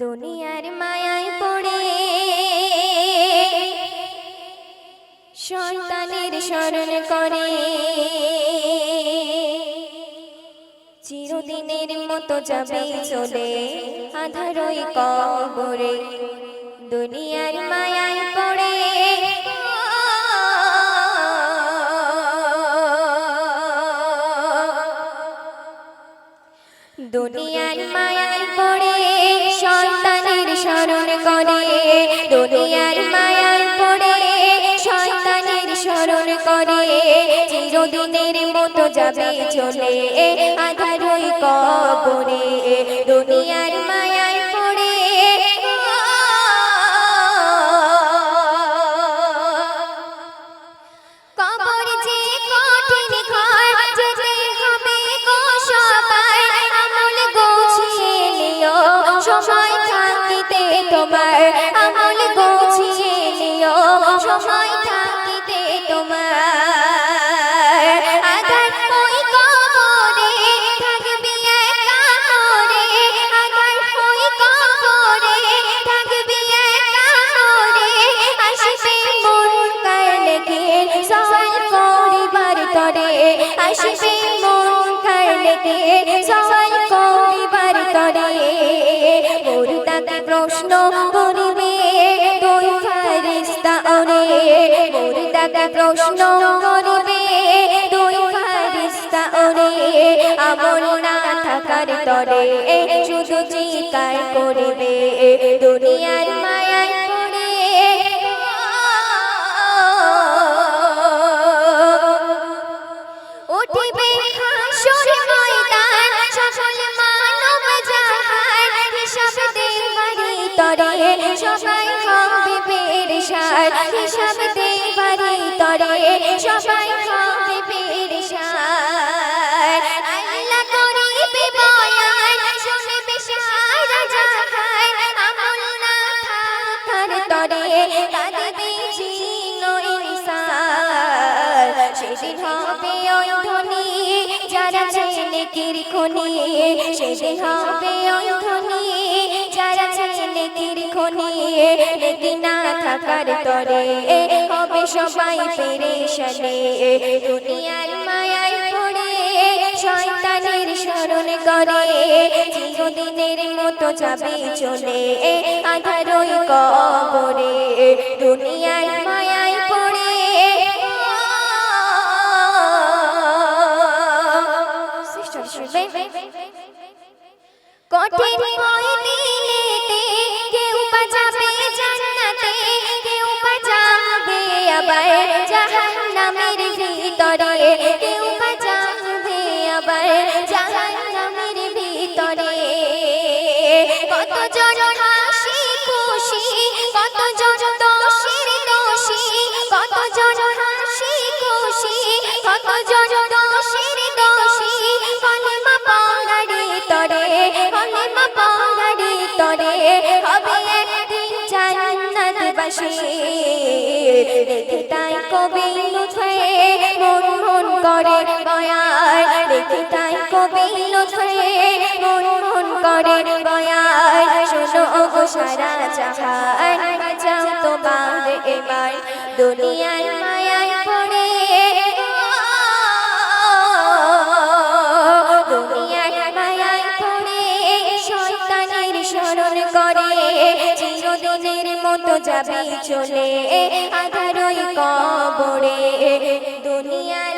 দুনিয়ার মায়ায় পড়ে। সন্তানের স্মরণ করে। চিরদিনের মতো যাবে চলে আধারই কবরে। দুনিয়ার মায়ায় পড়ে। দুনিয়ার মায়ায় দুনিয়ার মায়ায় পড়ে সন্তানের স্মরণ করে, চিরদিনের মতো যাবে চলে, আধারই কবরে। দুনিয়ার মায়ায় পড়ে সময় থাকিতে তোমার সময় থাকিতে তাকে প্রশ্ন করিবে তুই ফারিস্তা ওরে আমল না থাকার তরে, শুধু চিৎকার করিবে, দুনিয়ার মায়ায় সবাই পেরেশান হিসাব দেবারি তরে, সবাই হবে পেরেশান। আল্লাহ করিবে বয়ান শুনবে সারা জাহান আমল না থাকার তরে কাঁদবে জিন ইনসান। সেদিন হবে ওই ধনী যারা ছেলে কিরখনি, সেদিন হবে ওই ধনী যারা ছেলে কিরখনি লেগে না থাকার তরে? হবে সবাই পেরেশানে? দুনিয়ার মায়ায় পড়ে শয়তানের স্মরণ করে। চিরদিনের মতো যাবে চলে আধারই কবরে। দুনিয়ার মায়ায় পড়ে কঠিন হয় কত জন দোষের দোষী কলেমা পড়ারে তরে তাই কবে লুঠে মন মন করে কবে লুঠে মন মন করে বয়ার শোনো গো সারা জাহান বাঁচাও তোমার এবার। দুনিয়ার মায়ায় স্মরণ করে চিরদিনের মতো যাবে চলে আধারই কবরে দুনিয়ার